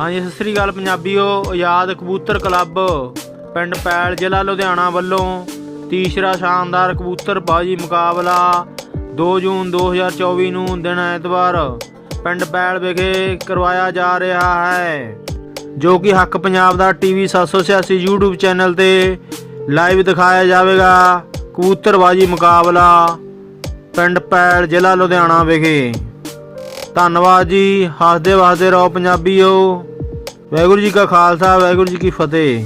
ਹਾਂਜੀ, ਸਤਿ ਸ੍ਰੀ ਅਕਾਲ ਪੰਜਾਬੀਓ। ਆਜ਼ਾਦ ਕਬੂਤਰ ਕਲੱਬ, ਪਿੰਡ ਪੈਲ ਜ਼ਿਲ੍ਹਾ ਲੁਧਿਆਣਾ ਵੱਲੋਂ ਤੀਸਰਾ ਸ਼ਾਨਦਾਰ ਕਬੂਤਰ ਬਾਜੀ ਮੁਕਾਬਲਾ 2 ਜੂਨ 2024 ਨੂੰ ਦਿਨ ਐਤਵਾਰ ਪਿੰਡ ਪੈਲ ਵਿਖੇ ਕਰਵਾਇਆ ਜਾ ਰਿਹਾ ਹੈ, ਜੋ ਕਿ ਹੱਕ ਪੰਜਾਬ ਦਾ ਟੀਵੀ 786 YouTube ਚੈਨਲ ਤੇ ਲਾਈਵ ਦਿਖਾਇਆ ਜਾਵੇਗਾ। ਕਬੂਤਰਬਾਜੀ ਮੁਕਾਬਲਾ ਪਿੰਡ ਪੈਲ ਜ਼ਿਲ੍ਹਾ ਲੁਧਿਆਣਾ ਵਿਖੇ। ਧੰਨਵਾਦ ਜੀ। ਹੱਸਦੇ ਵਸਦੇ ਰਹੋ ਪੰਜਾਬੀਓ। ਵਾਹਿਗੁਰੂ ਜੀ ਕਾ ਖਾਲਸਾ ਵਾਹਿਗੁਰੂ ਜੀ ਕੀ ਫਤਿਹ।